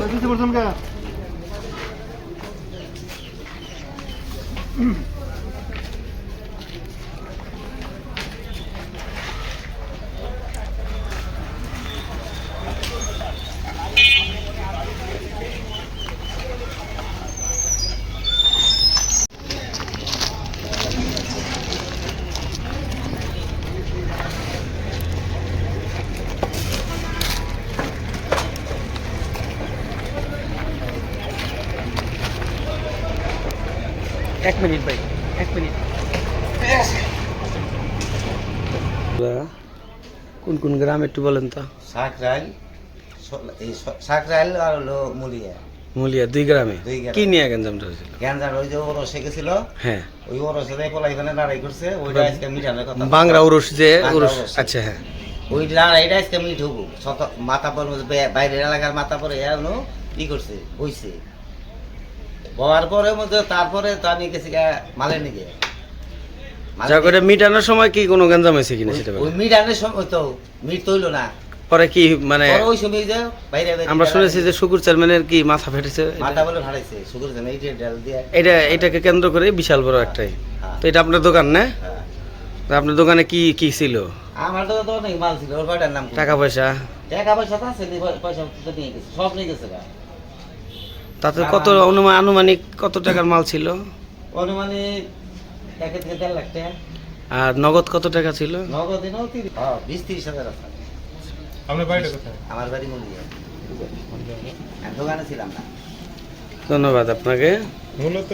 Thank you. এক minute ভাই এক মিনিট। কোন কোন গ্রাম একটু বলেন তো? সাকরাইল সাকরাইল আর হলো মুলিয়া। মুলিয়া দুই গ্রামে। কি নিয়ে গেঞ্জামটা হয়েছিল গ্যাঞ্জার ওই যে ওরসে গেছিল। হ্যাঁ। ওই ওরসে দিয়ে পোলা এখানে লড়াই করছে ওইটা আজকে মিটানোর কথা। বাংলা উরুষ যে উরুষ। আচ্ছা হ্যাঁ। ওই লড়াইটা আজকে মিট হব শত মাথা পর বাইরের এলাকার মাথা পরে এখনও কি করছে বইছে পরে মধ্যে তারপরে তো আমি গেছি যা করে মিটানোর সময় কি কোনো গেঞ্জাম হয়েছে কিনা সেটা ওই মিটানোর সময় তো মিট না। পরে কি মানে ওই সময় যে বাইরে আমরা শুনেছি যে শুকুর চেয়ারম্যানের কি মাথা ফেটেছে? মাথা বলে ভাড়াইছে শুকুর দিয়ে। এটা এটাকে কেন্দ্র করে বিশাল বড় একটাই। হ্যাঁ, তো এটা আপনার দোকান না? হ্যাঁ। তো আপনার দোকানে কি কি ছিল? আমার তো তো অনেক মাল ছিল ওর নাম টাকা পয়সা। টাকা পয়সা তো আছে পয়সা তো নিয়ে গেছে সব নিয়ে গেছে তাতে কত অনুমান আনুমানিক কত টাকার মাল ছিল? অনুমানিক একে থেকে দেড় লাখ টাকা। আর নগদ কত টাকা ছিল? নগদ হ্যাঁ, বিশ তিরিশ হাজার আছে। আপনার বাড়িটা কোথায়? আমার বাড়ি মন্দির। দোকানে ছিলাম না। ধন্যবাদ আপনাকে। মূলত